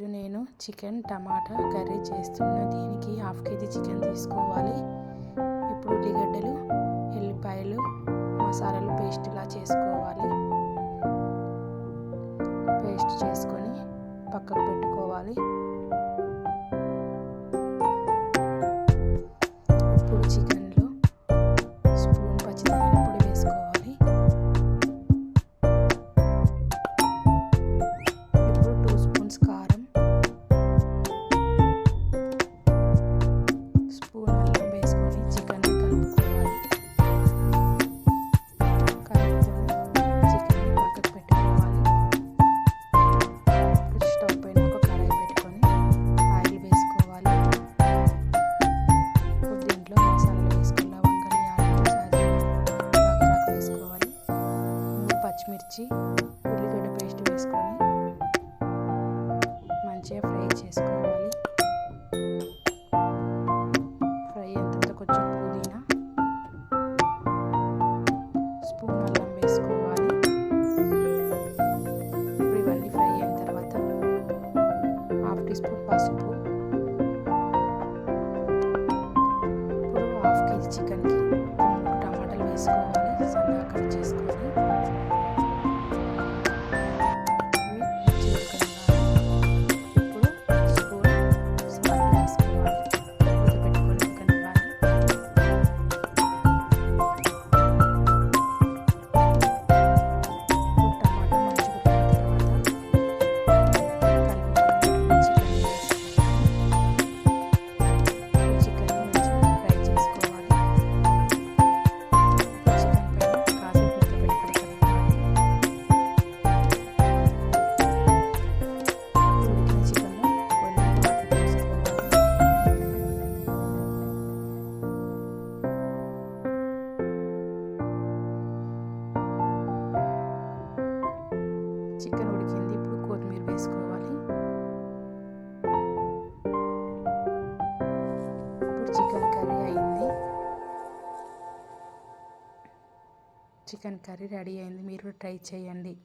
ఈరోజు నేను చికెన్ టమాటా కర్రీ చేస్తున్న దీనికి హాఫ్ కేజీ చికెన్ తీసుకోవాలి. ఇప్పుడు ఉల్లిగడ్డలు ఎల్లిపాయలు మసాలాలు పేస్ట్లా చేసుకోవాలి. పేస్ట్ చేసుకొని పక్కకు పెట్టుకోవాలి. పచ్చిమిర్చి ఉల్లిగడ్డ పేస్ట్ వేసుకొని మంచిగా ఫ్రై చేసుకోవాలి. ఫ్రై అయిన తర్వాత కొంచెం పుదీనా స్పూన్ అల్లం వేసుకోవాలి. ఇప్పుడు ఇవన్నీ ఫ్రై అయిన తర్వాత హాఫ్ టీ స్పూన్ పసుపు ఇప్పుడు హాఫ్ కేజీ చికెన్కి చికెన్ ఉడికింది. ఇప్పుడు కొత్తిమీర వేసుకోవాలి. ఇప్పుడు చికెన్ కర్రీ అయింది. చికెన్ కర్రీ రెడీ అయింది. మీరు ట్రై చేయండి.